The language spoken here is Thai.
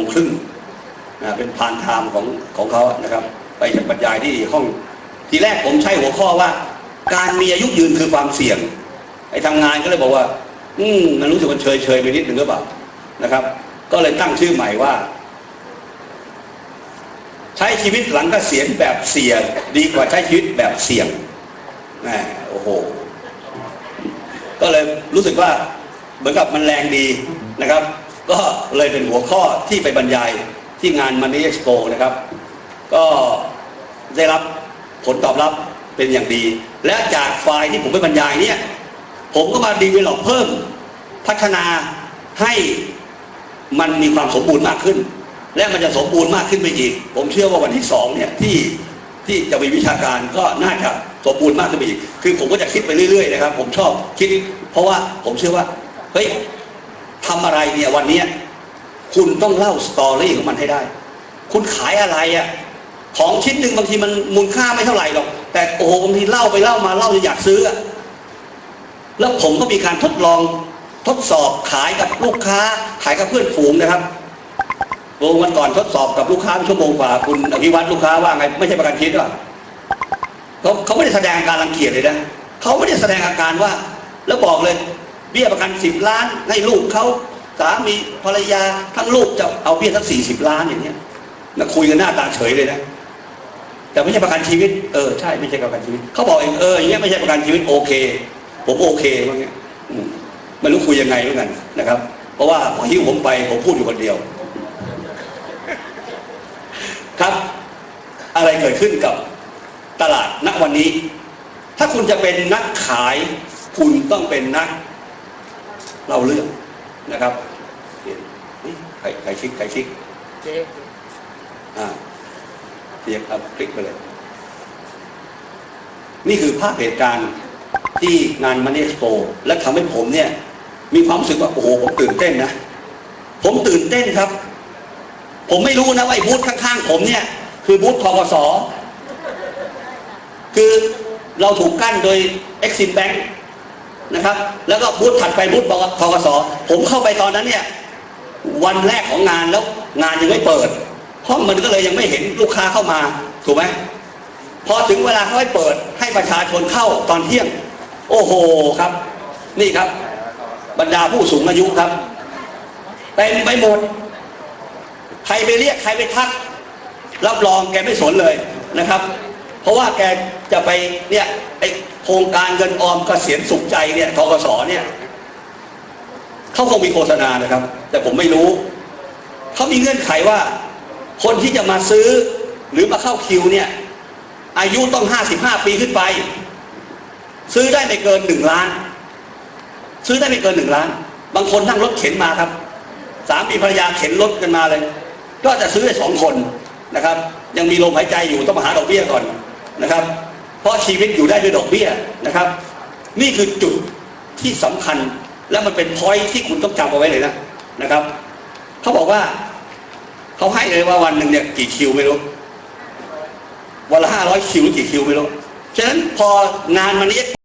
งครึ่งนะเป็นพานไทม์ของของเขานะครับ ไปบรรยายที่ห้องทีแรกผมใช้หัวข้อว่า การมีอายุยืนคือความเสี่ยงไอ้ทำงานก็เลยบอกว่า อืมมันรู้สึกมันเฉยเฉยไปนิดหนึ่งหรือเปล่านะครับ ก็เลยตั้งชื่อใหม่ว่า ใช้ชีวิตหลังเกษียณแบบเสี่ยง ดีกว่าใช้ชีวิตแบบเสี่ยงแหมโอ้โห ก็เลยรู้สึกว่าเหมือนกับมันแรงดีนะครับ ก็เลยเป็นหัวข้อที่ไปบรรยายที่งานมันนี่เอ็กซ์โปนะครับ ก็ได้รับผลตอบรับเป็นอย่างดี และจากไฟล์ที่ผมไปบรรยายเนี่ยผมก็มาดีเวล็อปเพิ่ม พัฒนาให้มันมีความสมบูรณ์มากขึ้น และมันจะสมบูรณ์มากขึ้นไปอีก ผมเชื่อว่าวันที่สองเนี่ยที่ที่จะมีวิชาการก็น่าจะสมบูรณ์มากขึ้นไปอีก คือผมก็จะคิดไปเรื่อยๆนะครับ ผมชอบคิด เพราะว่าผมเชื่อว่าเฮ้ย ทำอะไรเนี่ยวันเนี้ยคุณต้องเล่าสตอรี่ของมันให้ได้ คุณขายอะไรอะ่ะของชิ้นหนึ่งบางทีมันมูลค่าไม่เท่าไหร่หรอกแต่โอ้โหบางทีเล่าไปเล่ามาเล่าจะอยากซื้ออะแล้วผมก็มีการทดลองทดสอบขายกับลูกค้า ขายกับเพื่อนฝูงนะครับโรงวันก่อนทดสอบกับลูกค้าชั่วโมงกว่าคุณอภิวัตรลูกค้าว่าไงไม่ใช่ประกันชีวิตหรอเขาเขาไม่ได้แสดงอาการรังเกียจเลยนะเขาไม่ได้แสดงอาการว่า แล้วบอกเลย เบี้ยประกันสิบล้านให้ลูกเขาสามีภรรยาทั้งลูกจะเอาเบี้ยทั้งสี่สิบล้านอย่างเงี้ยแล้วคุยกันหน้าตาเฉยเลยนะ แต่ไม่ใช่ประกันชีวิต เออใช่ไม่ใช่ประกันชีวิตเขาบอกเองเอออย่างเงี้ยไม่ใช่ประกันชีวิตโอเค ผมโอเคว่าเงี้ยมไม่รู้คุยยังไงเหมือนกันนะครับ เพราะว่าพอหิ้วผมไปผมพูดอยู่คนเดียว ครับ อะไรเกิดขึ้นกับตลาดณวันนี้ ถ้าคุณจะเป็นนักขาย คุณต้องเป็นนัก เล่าเรื่องนะครับเฮ้ยใครใครชิกใครชิกเจ๊อ่าเรียกเอาคลิกไปเลย นี่คือภาพเหตุการณ์ที่งานมันเอ็กซ์โปและทำให้ผมเนี่ย มีความรู้สึกว่าโอ้โหผมตื่นเต้นนะ ผมตื่นเต้นครับ ผมไม่รู้นะว่าไอ้บูธข้างๆผมเนี่ย คือบูธทกสคือเราถูกกั้นโดย Exim Bank นะครับ แล้วก็บูธถัดไปบูธทกสผมเข้าไปตอนนั้นเนี่ย วันแรกของงานแล้วงานยังไม่เปิด ห้องมันก็เลยยังไม่เห็นลูกค้าเข้ามาถูกไหมพอถึงเวลาเขาให้เปิดให้ประชาชนเข้าตอนเที่ยง โอ้โหครับ นี่ครับ บรรดาผู้สูงอายุครับเต็มไปหมด ใครไปเรียกใครไปทัก รับรองแกไม่สนเลยนะครับ เพราะว่าแกจะไปเนี่ยไอ โครงการเงินออมเกษียณสุขใจเนี่ยทกสเนี่ยเขาคงมีโฆษณานะครับ แต่ผมไม่รู้เขามีเงื่อนไขว่า คนที่จะมาซื้อหรือมาเข้าคิวเนี่ยอายุต้องห้าสิบห้าปีขึ้นไป ซื้อได้ไม่เกินหนึ่งล้าน ซื้อได้ไม่เกินหนึ่งล้าน บางคนนั่งรถเข็นมาครับสามีภรรยาเข็นรถกันมาเลย ก็จะซื้อได้สองคนนะครับ ยังมีลมหายใจอยู่ต้องมาหาดอกเบี้ยก่อนนะครับ เพราะชีวิตอยู่ได้ด้วยดอกเบี้ยนะครับ นี่คือจุดที่สำคัญและมันเป็นพอยที่คุณต้องจำเอาไว้เลยนะนะครับเขาบอกว่าเขาให้เลยว่าวันหนึ่งเนี่ยกี่คิวไม่รู้วันละห้าร้อยคิวหรือกี่คิวไม่รู้ฉะนั้นพองานมันนี้